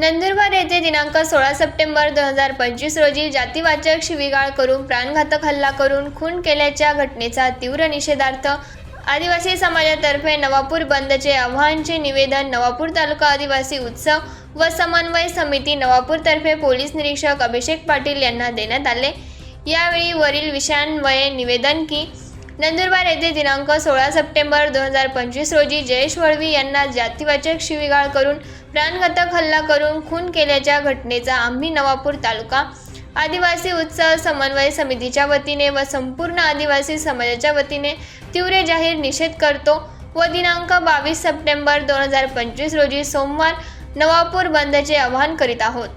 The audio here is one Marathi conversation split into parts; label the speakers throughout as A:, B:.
A: नंदुरबार येथे दिनांक सोळा सप्टेंबर दोन हजार पंचवीस रोजी जातीवाचक शिवीगाळ करून प्राणघातक हल्ला करून खून केल्याच्या घटनेचा तीव्र निषेधार्थ आदिवासी समाजातर्फे नवापूर बंदचे आव्हानचे निवेदन नवापूर तालुका आदिवासी उत्सव व समन्वय समिती नवापूरतर्फे पोलीस निरीक्षक अभिषेक पाटील यांना देण्यात आले. यावेळी वरील विषयांन्वये निवेदन की नंदुरबार येथे दिनांक सोळा सप्टेंबर दोन हजार पंचवीस रोजी जयेश वळवी यांना जातीवाचक शिवीगाळ करून प्राणघातक हल्ला करून खून केल्याच्या घटनेचा आम्ही नवापूर तालुका आदिवासी उत्सव समन्वय समितीच्या वतीने व संपूर्ण आदिवासी समाजाच्या वतीने तीव्र जाहीर निषेध करतो. व दिनांक बावीस सप्टेंबर दोन हजार पंचवीस रोजी सोमवार नवापूर बंदचे आवाहन करीत आहोत.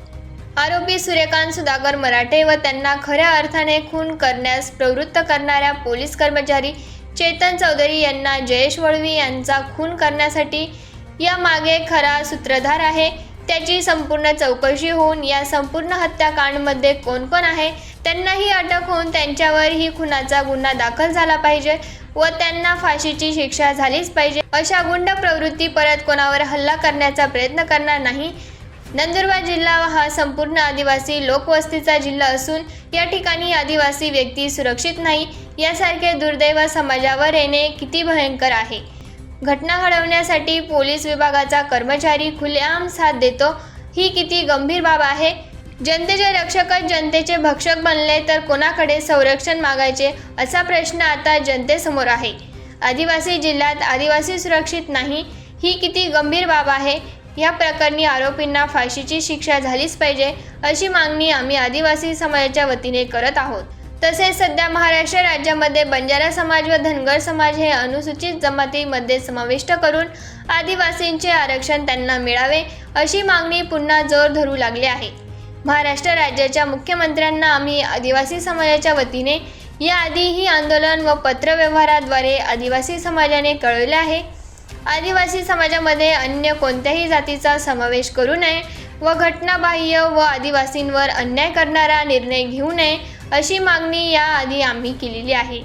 A: आरोपी सूर्यकांत सुधाकर मराठे व त्यांना खऱ्या अर्थाने खून करण्यास प्रवृत्त करणाऱ्या पोलीस कर्मचारी चेतन चौधरी यांना जयेश वळवी यांचा खून करण्यासाठी या मागे खरा सूत्रधार आहे. त्याची संपूर्ण चौकशी होऊन या संपूर्ण हत्याकांडमध्ये कोण कोण आहे त्यांनाही अटक होऊन त्यांच्यावर ही खुनाचा गुन्हा दाखल झाला पाहिजे व त्यांना फाशीची शिक्षा झालीच पाहिजे. अशा गुंड प्रवृत्ती परत कोणावर हल्ला करण्याचा प्रयत्न करणार नाही. नंदुरबार जिल्हा हा संपूर्ण आदिवासी लोकवस्तीचा जिल्हा असून या ठिकाणी आदिवासी व्यक्ती सुरक्षित नाही. यासारखे दुर्दैव समाजावर येणे किती भयंकर आहे. घटना घडवण्यासाठी पोलीस विभागाचा कर्मचारी खुलेआम साथ देतो. ही किती गंभीर बाब आहे? जनतेचे रक्षकच जनतेचे भक्षक बनले तर कोणाकडे संरक्षण मागायचे असा प्रश्न आता जनतेसमोर आहे. आदिवासी जिल्ह्यात आदिवासी सुरक्षित नाही ही किती गंभीर बाब आहे? या प्रकरणी आरोपींना फाशीची शिक्षा झालीच पाहिजे अशी मागणी आम्ही आदिवासी समाजाच्या वतीने करत आहोत. तसेच सध्या महाराष्ट्र राज्यामध्ये बंजारा समाज व धनगर समाज हे अनुसूचित जमातीमध्ये समाविष्ट करून आदिवासींचे आरक्षण त्यांना मिळावे अशी मागणी पुन्हा जोर धरू लागली आहे. महाराष्ट्र राज्याच्या मुख्यमंत्र्यांना आम्ही आदिवासी समाजाच्या वतीने याआधीही आंदोलन व पत्रव्यवहाराद्वारे आदिवासी समाजाने कळवले आहे. आदिवासी समाजामध्ये अन्य कोणत्याही जातीचा समावेश करू नये व घटनाबाह्य व आदिवासींवर अन्याय करणारा निर्णय घेऊ नये अशी मागणी याआधी आम्ही केलेली आहे.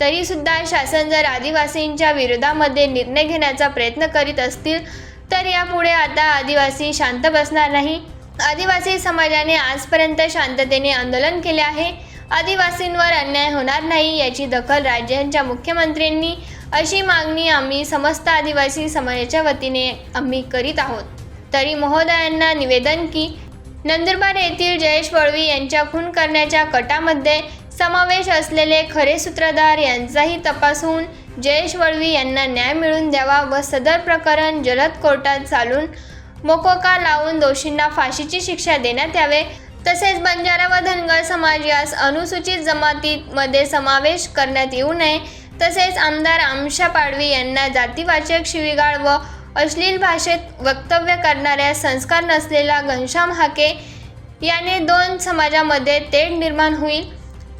A: तरीसुद्धा शासन जर आदिवासींच्या विरोधामध्ये निर्णय घेण्याचा प्रयत्न करीत असतील तर यापुढे आता आदिवासी शांत बसणार नाही. आदिवासी समाजाने आजपर्यंत शांततेने आंदोलन केले आहे. आदिवासींवर अन्याय होणार नाही याची दखल राज्यांच्या मुख्यमंत्र्यांनी अशी मागणी आम्ही समस्त आदिवासी समाजाच्या वतीने आम्ही करीत आहोत. तरी महोदयांना निवेदन की नंदुरबार येथील जयेश वळवी यांच्या खून करण्याच्या कटामध्ये समावेश असलेले खरे सूत्रधार यांचाही तपास होऊन जयेश वळवी यांना न्याय मिळवून द्यावा व सदर प्रकरण जलद कोर्टात चालून मोकोका लावून दोषींना फाशीची शिक्षा देण्यात यावे. तसेच बंजारा व धनगर समाज यास अनुसूचित जमातीमध्ये समावेश करण्यात येऊ नये. तसेच आमदार आमशा पाडवी यांना जातीवाचक शिवीगाळ व अश्लील भाषेत वक्तव्य करणाऱ्या संस्कार नसलेला घनश्याम हाके याने दोन समाजामध्ये तेढ निर्माण होईल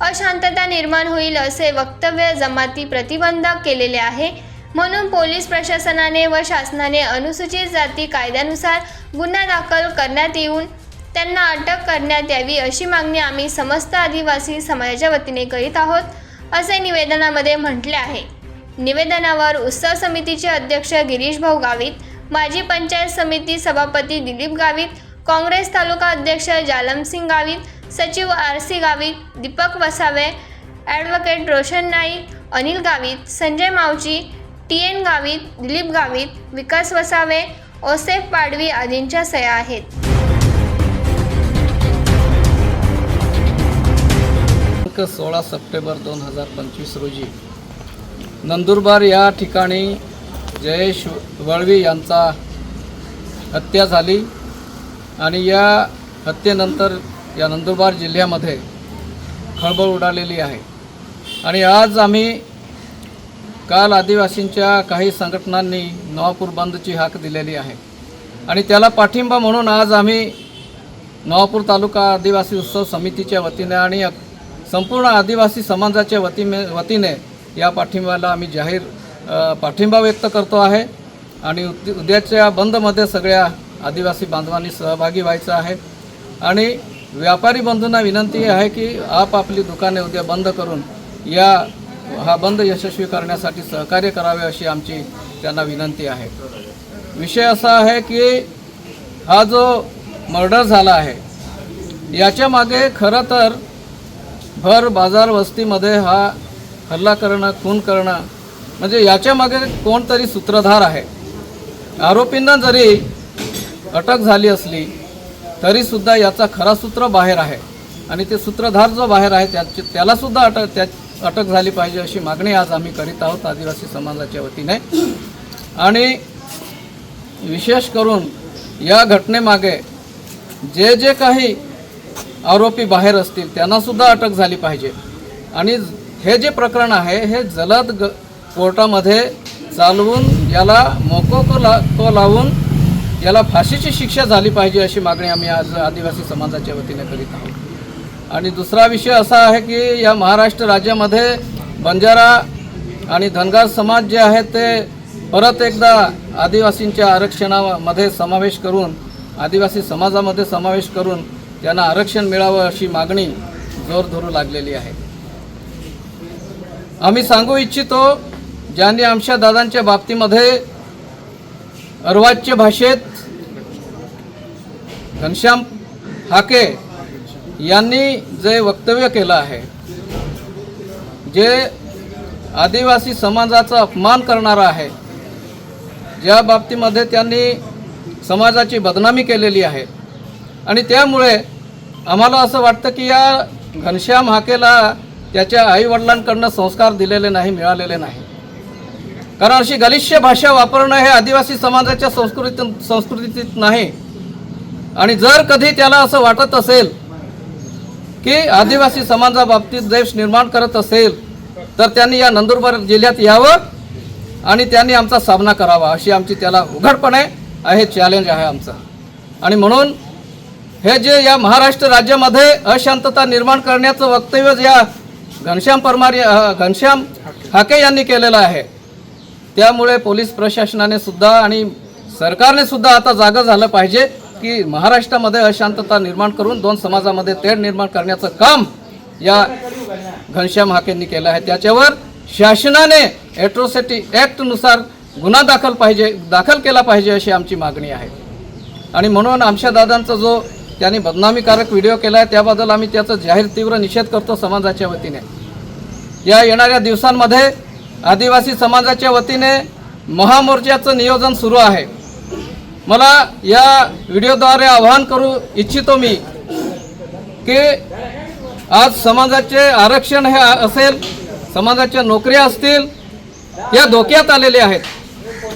A: अशांतता निर्माण होईल असे वक्तव्य जमाती प्रतिबंधक केलेले आहे. म्हणून पोलीस प्रशासनाने व शासनाने अनुसूचित जाती कायद्यानुसार गुन्हा दाखल करण्यात येऊन त्यांना अटक करण्यात यावी अशी मागणी आम्ही समस्त आदिवासी समाजाच्या वतीने करीत आहोत असे निवेदनामध्ये म्हटले आहे. निवेदनावर उत्सव समितीचे अध्यक्ष गिरीश भाऊ गावित माजी पंचायत समिती सभापती दिलीप गावित काँग्रेस तालुका अध्यक्ष जालमसिंग गावित सचिव R C Gavit Deepak Vasave advocate Roshan Naik Anil Gavit Sanjay Mavchi T N Gavit Dilip Gavit Vikas Vasave Osef Padvi आदींच्या सया आहेत.
B: सोळा सप्टेंबर दोन हजार पंचवीस रोजी नंदुरबार या ठिकाणी जयेश वळवी यांचा हत्या झाली आणि या हत्येनंतर या नंदुरबार जिल्ह्यामध्ये खळबळ उडालेली आहे. आणि आज आम्ही काल आदिवासींच्या काही संघटनांनी नवापूर बंदची हाक दिलेली आहे. आणि त्याला पाठिंबा म्हणून आज आम्ही नवापूर तालुका आदिवासी उत्सव समितीच्या वतीने आणि संपूर्ण आदिवासी समाजाच्या वतीने वतीने या पाठिंब्याला आम्ही जाहीर पाठिंबा व्यक्त करतो आहे. आणि उद्याच्या बंदमध्ये सगळ्या आदिवासी बांधवांनी सहभागी व्हायचं आहे. आणि व्यापारी बंधूंना विनंती आहे की आपापली दुकाने उद्या बंद करून या हा बंद यशस्वी करण्यासाठी सहकार्य करावे अशी आमची त्यांना विनंती आहे. विषय असा आहे की हा जो मर्डर झाला आहे याच्या मागे खरं तर भर बाजार वस्तीमध्ये हा हल्ला करणं खून करणं म्हणजे याच्यामागे कोणतरी सूत्रधार आहे. आरोपींना जरी अटक झाली असली तरीसुद्धा याचा खरा सूत्र बाहेर आहे. आणि ते सूत्रधार जो बाहेर आहे त्याची त्यालासुद्धा अटक त्या अटक झाली पाहिजे अशी मागणी आज आम्ही करीत आहोत आदिवासी समाजाच्या वतीने. आणि विशेष करून या घटनेमागे जे जे काही आरोपी बाहेर असतील त्यांनासुद्धा अटक झाली पाहिजे. आणि हे जे प्रकरण आहे हे जलद ग कोर्टामध्ये चालवून याला मोकोको ला तो लावून याला फाशीची शिक्षा झाली पाहिजे अशी मागणी आम्ही आज आदिवासी समाजाच्या वतीने करीत आहोत. आणि दुसरा विषय असा आहे की या महाराष्ट्र राज्यामध्ये बंजारा आणि धनगर समाज जे आहेत ते परत एकदा आदिवासींच्या आरक्षणामध्ये समावेश करून आदिवासी समाजामध्ये समावेश करून त्यांना आरक्षण मिळावं अशी मागणी जोर धरू लागलेली आहे. आम्ही सांगू इच्छितो ज्यांनी आमच्या दादांच्या बाबतीमध्ये अर्वाच्य भाषेत घनश्याम हाके यांनी जे वक्तव्य केलं आहे जे आदिवासी समाजाचा अपमान करणारा आहे ज्या बाबतीमध्ये त्यांनी समाजाची बदनामी केलेली आहे. आणि त्यामुळे आम्हाला असं वाटतं की या घनश्याम हाकेला त्याच्या आईवडिलांकडनं संस्कार दिलेले नाही मिळालेले नाही. कारण अशी गलिच्छ भाषा वापरणं हे आदिवासी समाजाच्या संस्कृतीत संस्कृतीत नाही. आणि जर कधी त्याला असं वाटत असेल की आदिवासी समाजाबाबतीत देश निर्माण करत असेल तर त्यांनी या नंदुरबार जिल्ह्यात यावं आणि त्यांनी आमचा सामना करावा अशी आमची त्याला उघडपणे आहे चॅलेंज आहे आमचं. आणि म्हणून हे जे या महाराष्ट्र राज्यामध्ये अशांतता निर्माण करण्याचं वक्तव्य या घनश्याम परमार घनश्याम हाके यांनी केलेलं आहे. त्यामुळे पोलीस प्रशासनाने सुद्धा आणि सरकारने सुद्धा आता जागं झालं पाहिजे की महाराष्ट्रामध्ये अशांतता निर्माण करून दोन समाजामध्ये तेढ निर्माण करण्याचं काम या घनश्याम हाकेंनी केलं आहे. त्याच्यावर शासनाने ॲट्रोसिटी ॲक्टनुसार गुन्हा दाखल पाहिजे दाखल केला पाहिजे अशी आमची मागणी आहे. आणि म्हणून आमच्या दादांचा जो त्यांनी बदनामीकारक व्हिडिओ केला आहे त्याबद्दल आम्ही त्याचा जाहीर तीव्र निषेध करतो समाजाच्या वतीने. या येणाऱ्या दिवसांमध्ये आदिवासी समाजाच्या वतीने महामोर्चाचं नियोजन सुरू आहे. मला या व्हिडिओद्वारे आवाहन करू इच्छितो मी की आज समाजाचे आरक्षण हे असेल समाजाच्या नोकऱ्या असतील या धोक्यात आलेल्या आहेत.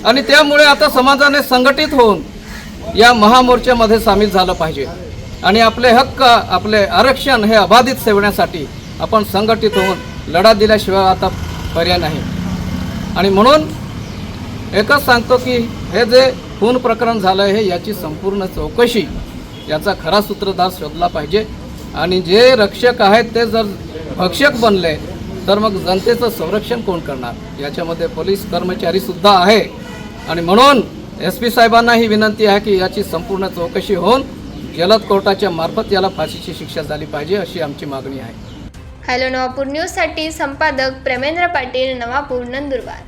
B: आणि त्यामुळे आता समाजाने संघटित होऊन या महामोर्चामध्ये सामील झालं पाहिजे. आणि आपले हक्क आपले आरक्षण हे अबाधित सेवण्यासाठी आपण संघटित होऊन लढा दिल्याशिवाय आता पर्याय नाही. आणि म्हणून एकच सांगतो की हे जे खून प्रकरण झालं आहे याची संपूर्ण चौकशी याचा खरा सूत्रधार शोधला पाहिजे. आणि जे रक्षक आहेत ते जर भक्षक बनले तर मग जनतेचं संरक्षण कोण करणार? याच्यामध्ये पोलीस कर्मचारीसुद्धा आहे. आणि म्हणून एस पी साहेबांना ही विनंती आहे की याची संपूर्ण चौकशी होऊन जलद कोर्टाच्या मार्फत याला फाशीची शिक्षा झाली पाहिजे अशी आमची मागणी आहे.
A: हॅलो नवापूर न्यूजसाठी संपादक प्रेमेंद्र पाटील नवापूर नंदुरबार.